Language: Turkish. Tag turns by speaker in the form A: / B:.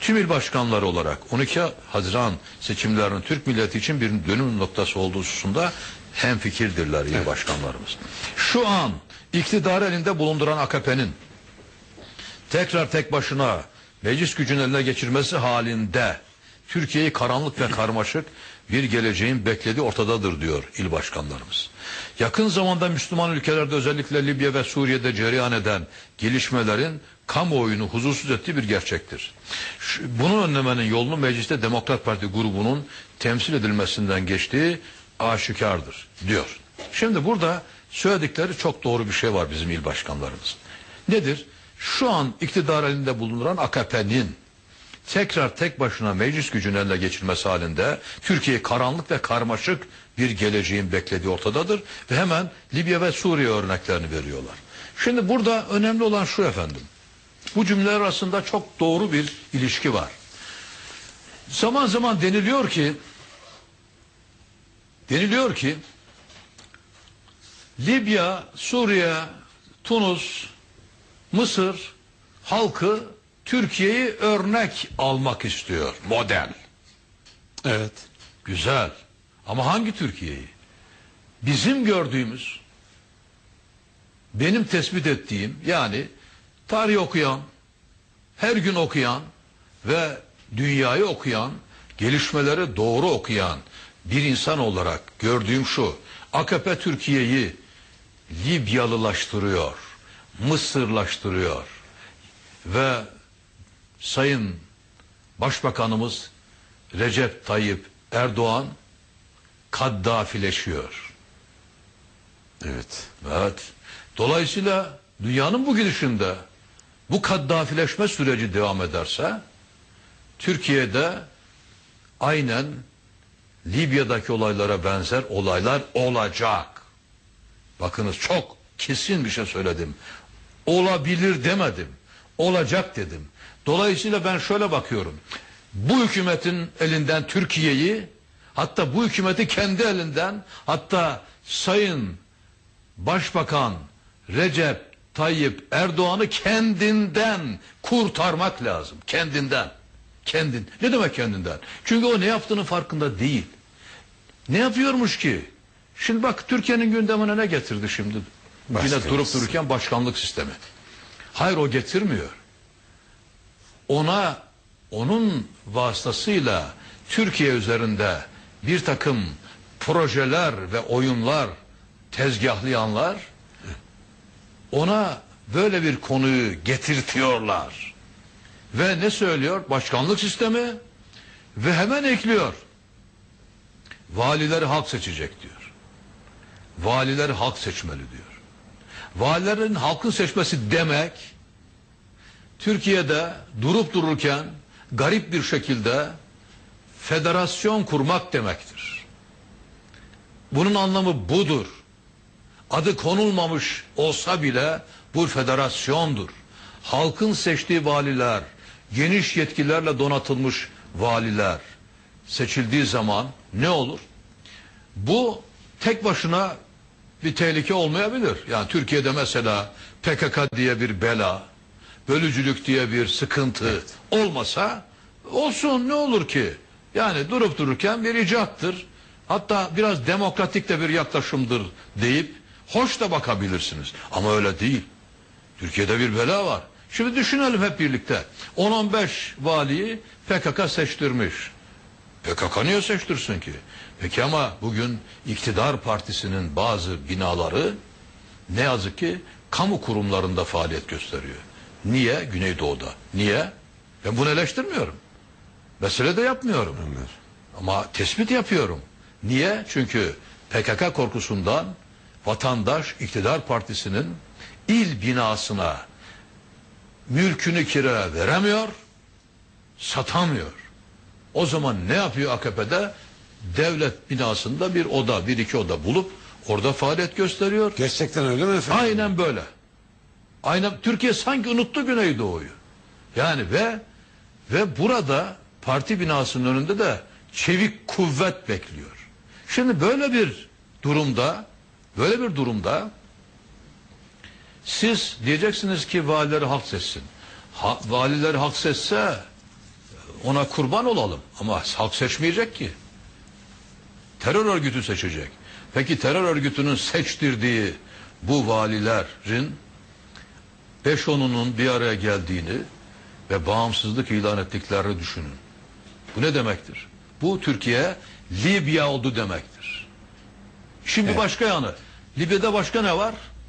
A: Tüm il başkanları olarak 12 Haziran seçimlerinin Türk milleti için bir dönüm noktası olduğu hususunda hemfikirdirler il başkanlarımız. Şu an iktidar elinde bulunduran AKP'nin tekrar tek başına meclis gücünün eline geçirmesi halinde Türkiye'yi karanlık ve karmaşık bir geleceğin beklediği ortadadır diyor il başkanlarımız. Yakın zamanda Müslüman ülkelerde özellikle Libya ve Suriye'de cereyan eden gelişmelerin kamuoyunu huzursuz ettiği bir gerçektir. Şu- Bunu önlemenin yolunu mecliste Demokrat Parti grubunun temsil edilmesinden geçtiği aşikardır diyor. Şimdi burada söyledikleri çok doğru bir şey var bizim il başkanlarımız. Nedir? Şu an iktidar elinde bulunduran AKP'nin tekrar tek başına meclis gücünün eline geçirmesi halinde Türkiye karanlık ve karmaşık bir geleceğin beklediği ortadadır ve hemen Libya ve Suriye örneklerini veriyorlar. Şimdi burada önemli olan şu efendim. Bu cümleler arasında çok doğru bir ilişki var. Zaman zaman deniliyor ki deniliyor ki Libya, Suriye, Tunus, Mısır halkı Türkiye'yi örnek almak istiyor. Model.
B: Evet.
A: Güzel. Ama hangi Türkiye'yi? Bizim gördüğümüz, benim tespit ettiğim yani tarih okuyan, her gün okuyan ve dünyayı okuyan, gelişmeleri doğru okuyan bir insan olarak gördüğüm şu. AKP Türkiye'yi Libyalılaştırıyor, Mısırlaştırıyor ve Sayın Başbakanımız Recep Tayyip Erdoğan Kaddafileşiyor.
B: Evet.
A: Evet. Dolayısıyla dünyanın bu gidişinde bu kaddafileşme süreci devam ederse Türkiye'de aynen Libya'daki olaylara benzer olaylar olacak. Bakınız çok kesin bir şey söyledim. Olabilir demedim. Olacak dedim. Dolayısıyla ben şöyle bakıyorum. Bu hükümetin elinden Türkiye'yi hatta bu hükümeti kendi elinden hatta Sayın Başbakan Recep Tayyip Erdoğan'ı kendinden kurtarmak lazım. Kendinden. Kendin. Ne demek kendinden? Çünkü o ne yaptığının farkında değil. Ne yapıyormuş ki? Şimdi bak Türkiye'nin gündemine ne getirdi şimdi? Yine
B: Başkanlık
A: durup
B: sistemi.
A: dururken başkanlık sistemi. Hayır o getirmiyor. Ona onun vasıtasıyla Türkiye üzerinde bir takım projeler ve oyunlar tezgahlayanlar ona böyle bir konuyu getirtiyorlar. Ve ne söylüyor? Başkanlık sistemi ve hemen ekliyor. Valileri halk seçecek diyor. Valileri halk seçmeli diyor. Valilerin halkın seçmesi demek Türkiye'de durup dururken garip bir şekilde federasyon kurmak demektir. Bunun anlamı budur. Adı konulmamış olsa bile bu federasyondur. Halkın seçtiği valiler, geniş yetkilerle donatılmış valiler seçildiği zaman ne olur? Bu tek başına bir tehlike olmayabilir. Yani Türkiye'de mesela PKK diye bir bela, bölücülük diye bir sıkıntı olmasa olsun ne olur ki? Yani durup dururken bir icattır. Hatta biraz demokratik de bir yaklaşımdır deyip hoş da bakabilirsiniz. Ama öyle değil. Türkiye'de bir bela var. Şimdi düşünelim hep birlikte. 10-15 valiyi PKK seçtirmiş. PKK niye seçtirsin ki? Peki ama bugün iktidar partisinin bazı binaları ne yazık ki kamu kurumlarında faaliyet gösteriyor. Niye? Güneydoğu'da. Niye? Ben bunu eleştirmiyorum. Mesele de yapmıyorum. Ama tespit yapıyorum. Niye? Çünkü PKK korkusundan vatandaş iktidar partisinin il binasına mülkünü kiraya veremiyor, satamıyor. O zaman ne yapıyor AKP'de? Devlet binasında bir oda, bir iki oda bulup orada faaliyet gösteriyor.
B: Gerçekten öyle mi efendim?
A: Aynen böyle. Aynen Türkiye sanki unuttu Güneydoğu'yu. Yani ve ve burada parti binasının önünde de çevik kuvvet bekliyor. Şimdi böyle bir durumda böyle bir durumda siz diyeceksiniz ki valileri halk seçsin. Ha, valileri halk seçse ona kurban olalım ama halk seçmeyecek ki. Terör örgütü seçecek. Peki terör örgütünün seçtirdiği bu valilerin beş onunun bir araya geldiğini ve bağımsızlık ilan ettiklerini düşünün. Bu ne demektir? Bu Türkiye Libya oldu demektir. Şimdi başka yanı. Libya'da başka ne var?